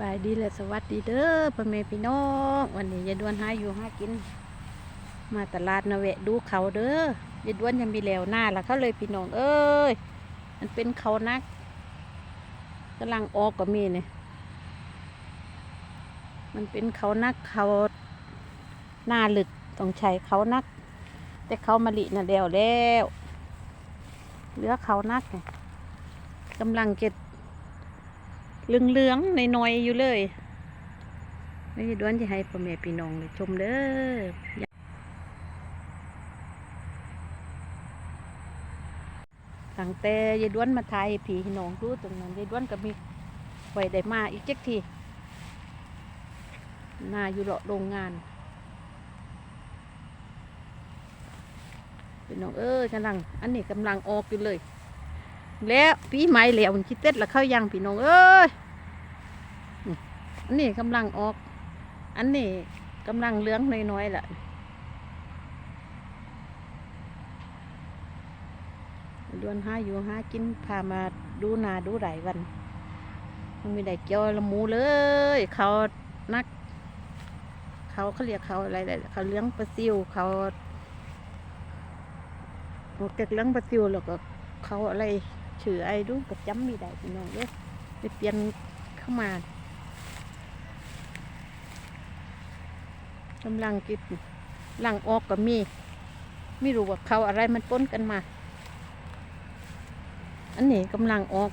บายดีและสวัสดีเด้อพ่อแม่พี่น้องวันนี้ยายดวนหาอยู่หากิน มาตลาดนาเวะดูเขาเด้อยายดวนยังมีแล้วหน้าละเขาเลยพี่น้องเอ้ยมันเป็นเขานักกำลังออกก็มีเนี่ยมันเป็นเขานักเขาหน้าหลึกต้องใช้เขานัก แต่เขามะลิน่ะแล้วแล้วเหลือเขานักเนี่ยกำลังเก็บ เหลืองๆในน้อยอยู่เลยไม่ด้วนจะให้พ่อแม่พี่น้องชมเด้อตั้งแต่ยายด้วนมาถ่ายให้พี่น้องดูตรงนั้นยายด้วนก็มีไว้ได้มาอีกเจ็กทีนาอยู่เลาะโรงงานพี่น้องเอ้ยกำลัง อันนี้กำลังออกอยู่เลย แล้วปีใหม่แล้วมันคิดเต็ดแล้วเข้ายังพี่น้องเอ้ย อันนี้กำลังออก อันนี้กำลังเลื้องน้อยๆแหละดวนหาอยู่หากินพามาดูนาดูไหลวันมันมีได้เกี่ยวละหมูเลย เขานัก เขาเขาเรียกเขาอะไรเขาเลี้ยงปลาซิวเขาหมดจากเลี้ยงปลาซิวแล้วก็เขาอะไรชื่อไอ้ดูก็จำม่ได้พี่น้องเด้ไปเปลี่ยนเข้ามา กำลังกินหลังออกก็มี ไม่รู้ว่าเขาอะไรมันปนกันมา อันนี้กำลังออก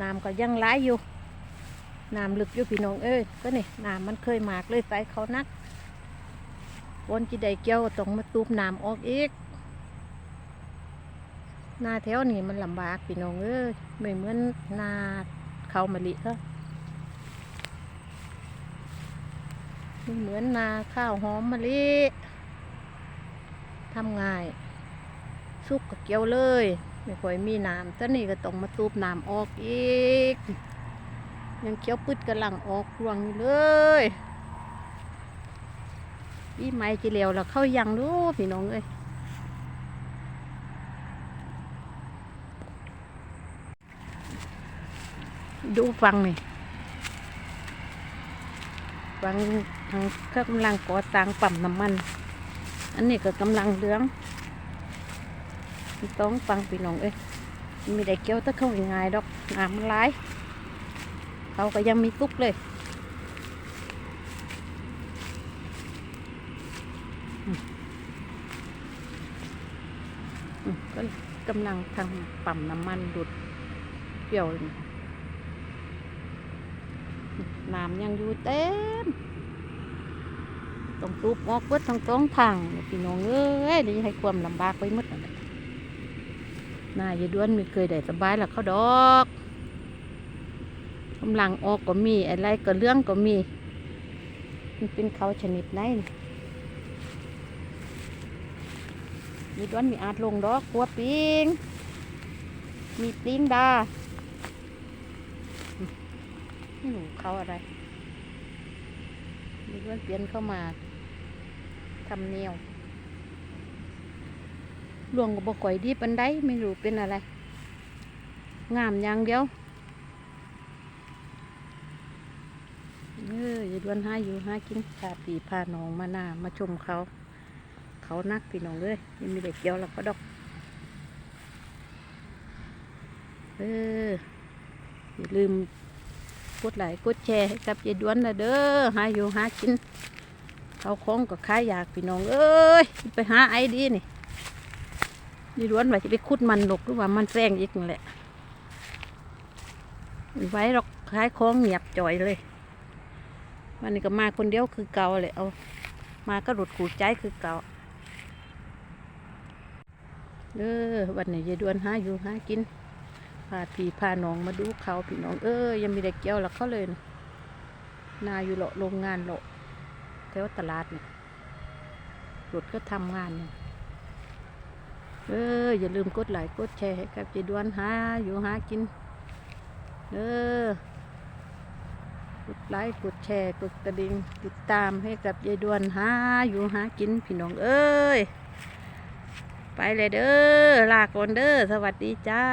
น้ำก็ยังไหลอยู่ น้ำลึกอยู่พี่น้องเอ้ย ก็นี่น้ำมันเคยมากเลยใส่เขานักวนจีได้เกี่ยวต้องมาตูบน้ำออกอีกหน้าแถวนี้มันลำบากพี่น้องเอ้ยไม่เหมือนนาเขามะลิเขาไเหมือนนาข้าวหอมมะลิทำง่ายสุกกับเกี่ยวเลย ไม่ค่อยมีน้ำตอนนี้ก็ต้องมาตูบน้ำออกอีก ยังเกี่ยวพืชกำลังออกรวงอยู่เลยพี่ไม้จีเลียวแล้วเข้ายังดูพี่น้องเอ้ยดูฟังนี่ฟัง ทางเขากำลังก่อสร้างปั๊มน้ำมัน อันนี้ก็กำลังเลื้องต้องฟังพี่น้องเอ้ยมีได้เกี่ยวแตะเข้าง่ายดอกน้ำมันไหลเขาก็ยังมีตุกเลยก็กำลังทำปั๊มน้ำมันดูดเปรี้ยวน้ำยังอยู่เต็ม ต้องตูบออกเบิดทั้งสองทางพี่น้องเอ้ยเดี๋ยวจะให้ความลำบากไปหมดนนายยด้วนไม่เคยได้สบายหรอกเขาดอกกำลังออกก็มีอะไรก็เรื่องก็มี มันเป็นเขาชนิดไหนนี่ยด้วนมีอาจลงดอกกัวปิง มีปิงดาไม่รู้เขาอะไรมีเพื่อนเปลี่ยนเข้ามา ทำเนียวหลวงก็บอกข่อยดีปันได้ไม่รู้เป็นอะไร งามอย่างเดียวเอออย่าดวนหาอยู่หากินพาปีพาน้องมาหน้ามาชมเขา เขานักพี่น้องเลยยังมีเด็กเกี่ยวแล้วก็ดอก เออ อย่าลืมกดไลค์กดแชร์ให้กับยายด้วนนะเด้อหาอยู่หากิน เขาคล้องก็ขายอยากพี่น้องเอ้ยไปหาไอ้ดีนี่ยายด้วนว่าจะไปขุดมันหลกหรือว่ามันแซงอีกนั่นแหละไว้หรอกขายของเงียบจ่อยเลย วันนี้ก็มาคนเดียวคือเก่าเลยเอามาก็หลุดขู่ใจคือเก่าเด้อวันนี้ยายด้วนหาอยู่หากินพาพี่พาน้องมาดูเขาพี่น้องเอ้ยยังมีเด็กเกี่ยวหลักเขาเลยนะนาอยู่เลาะโรงงานเลาะ แถวตลาดเนี่ยรถก็ทำงานเนี่ยเอออย่าลืมกดไลค์กดแชร์ให้กับเจดวนหาอยู่หากินเออกดไลค์กดแชร์กดกระดิ่งติดตามให้กับยายดวนหาอยู่หากินพี่น้องเอ้ยไปเลยเด้อลาก่อนเด้อสวัสดีจ้า